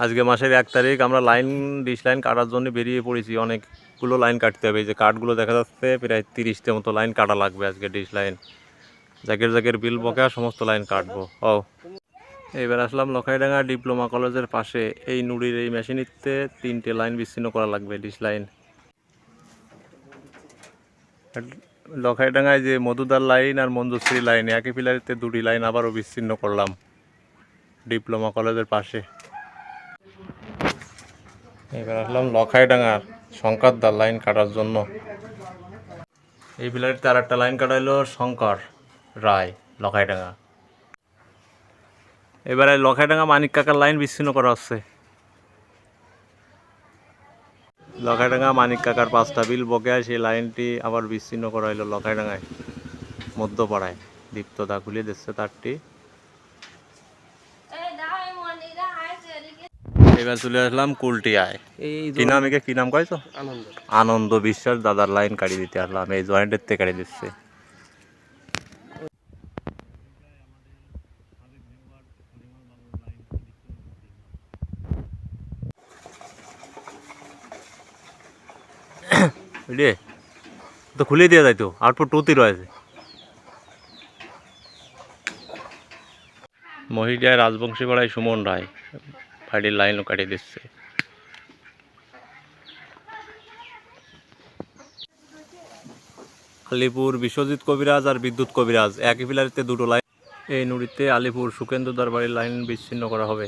আজকে মাসের এক তারিখ, আমরা লাইন, ডিশ লাইন কাটার জন্য বেরিয়ে পড়েছি। অনেকগুলো লাইন কাটতে হবে। এই যে কাঠগুলো দেখা যাচ্ছে, প্রায় তিরিশটা মতো লাইন কাটা লাগবে আজকে ডিশ লাইন। জাগের জাগের বিল বকা সমস্ত লাইন কাটবো। ও এবার আসলাম লখাইডাঙ্গা ডিপ্লোমা কলেজের পাশে। এই নুড়ির এই মেশিনিতে তিনটে লাইন বিচ্ছিন্ন করা লাগবে ডিশ লাইন। লখাইডাঙ্গায় যে মধুদার লাইন আর মঞ্জুশ্রী লাইন, একই পিলারিতে দুটি লাইন আবারও বিচ্ছিন্ন করলাম ডিপ্লোমা কলেজের পাশে। এবার আসলাম লখাইডাঙ্গার শঙ্করদার লাইন কাটার জন্য। এই পিলারিতে আর একটা লাইন কাটাইলো শঙ্কর রায়, লখাইডাঙ্গা। এবারে লখাইডাঙ্গা মানিক কাকার লাইন বিচ্ছিন্ন করা হচ্ছে। লখাইডাঙ্গা মানিক কাকার পাঁচটা বিল বকেয়া সেই লাইনটি আবার বিচ্ছিন্ন করা হলো লখাইডাঙ্গায়। মধ্যপাড়ায় দীপ্তদা খুলে দিচ্ছে তারটি। এবার চলে আসলাম কুলটিয়ায়। এই কি নাম একে? কি নাম কয়েছো আনন্দ। আনন্দ বিশ্বাস দাদার লাইন কাটি দিতে আসলাম। এই জয়েন্টের থেকে কাটি দিচ্ছে। বুঝলি তো খুলে দিয়ে যাইতো আউটপুট টুতি রয়েছে। মহিলায় রাজবংশী পাড়ায় সুমন রায়। বাড়ির লাইনও কাটিয়ে দিচ্ছে আলিপুর বিশ্বজিৎ কবিরাজ আর বিদ্যুৎ কবিরাজ, একই পিলারিতে দুটো লাইন। এই নুড়িতে আলিপুর সুকেন্দ্র দরবারের লাইন বিচ্ছিন্ন করা হবে।